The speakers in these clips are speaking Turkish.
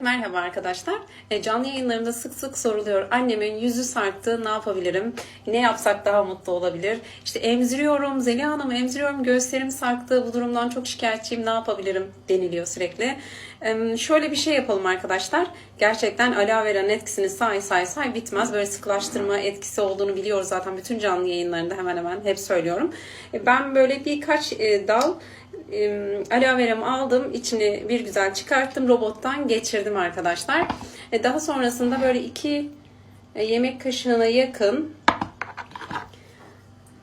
Merhaba arkadaşlar. E, Canlı yayınlarımda sık sık soruluyor. Annemin yüzü sarktı, ne yapabilirim? Ne yapsak daha mutlu olabilir? İşte emziriyorum, Zeliha Hanım emziriyorum, göğüslerim sarktı, bu durumdan çok şikayetçiyim, ne yapabilirim? deniliyor sürekli. Şöyle bir şey yapalım arkadaşlar. Gerçekten aloe vera'nın etkisini say say say bitmez. Böyle sıkılaştırma etkisi olduğunu biliyoruz zaten bütün canlı yayınlarında hemen hemen hep söylüyorum. E, Ben böyle birkaç e, dal aloe veramı aldım. içini bir güzel çıkarttım. Robottan geçirdim arkadaşlar. E, daha sonrasında böyle iki e, yemek kaşığına yakın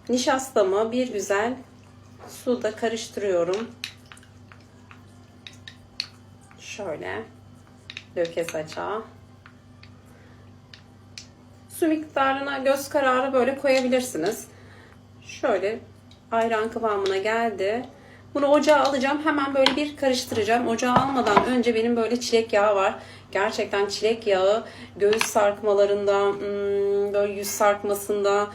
nişastamı bir güzel suda karıştırıyorum. Şöyle döke saça. Su miktarına göz kararı böyle koyabilirsiniz. Şöyle ayran kıvamına geldi. Bunu ocağa alacağım. Hemen böyle bir karıştıracağım. Ocağa almadan önce benim böyle çilek yağı var. Gerçekten çilek yağı göğüs sarkmalarında, hmm, böyle yüz sarkmasında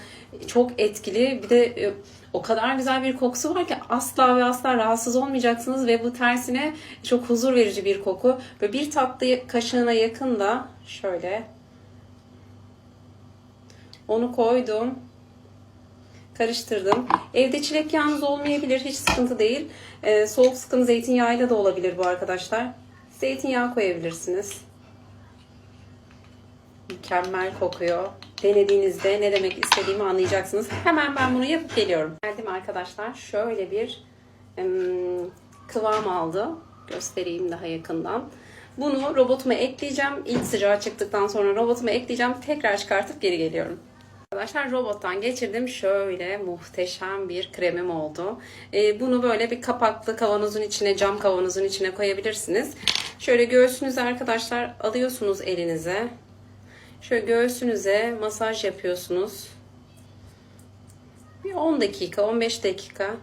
çok etkili. Bir de e, o kadar güzel bir kokusu var ki asla ve asla rahatsız olmayacaksınız ve bu tersine çok huzur verici bir koku. Böyle bir tatlı kaşığına yakın da şöyle onu koydum. Karıştırdım. Evde çilek yağınız olmayabilir. Hiç sıkıntı değil. Ee, soğuk sıkım zeytinyağıyla da olabilir bu arkadaşlar. Zeytinyağı koyabilirsiniz. Mükemmel kokuyor. Denediğinizde ne demek istediğimi anlayacaksınız. Hemen ben bunu yapıp geliyorum. Geldim arkadaşlar. Şöyle bir ım, kıvam aldı. Göstereyim daha yakından. Bunu robotuma ekleyeceğim. İlk sıcağı çıktıktan sonra robotuma ekleyeceğim. Tekrar çıkartıp geri geliyorum. Arkadaşlar robottan geçirdim. Şöyle muhteşem bir kremim oldu. Ee, bunu böyle bir kapaklı kavanozun içine, cam kavanozun içine koyabilirsiniz. Şöyle göğsünüze arkadaşlar alıyorsunuz elinize. Şöyle göğsünüze masaj yapıyorsunuz. Bir 10 dakika, 15 dakika.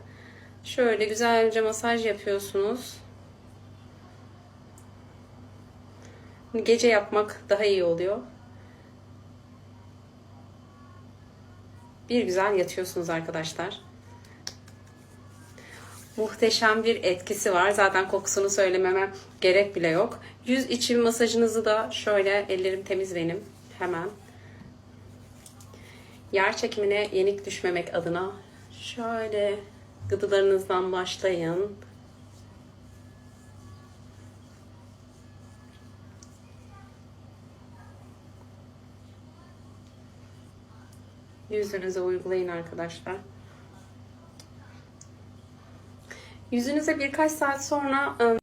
Şöyle güzelce masaj yapıyorsunuz. Gece yapmak daha iyi oluyor. Bir güzel yatıyorsunuz arkadaşlar. Muhteşem bir etkisi var. Zaten kokusunu söylememe gerek bile yok. Yüz içi masajınızı da şöyle ellerim temiz benim. Hemen. Yer çekimine yenik düşmemek adına şöyle gıdılarınızdan başlayın. Yüzünüze uygulayın arkadaşlar. Yüzünüze birkaç saat sonra ıı,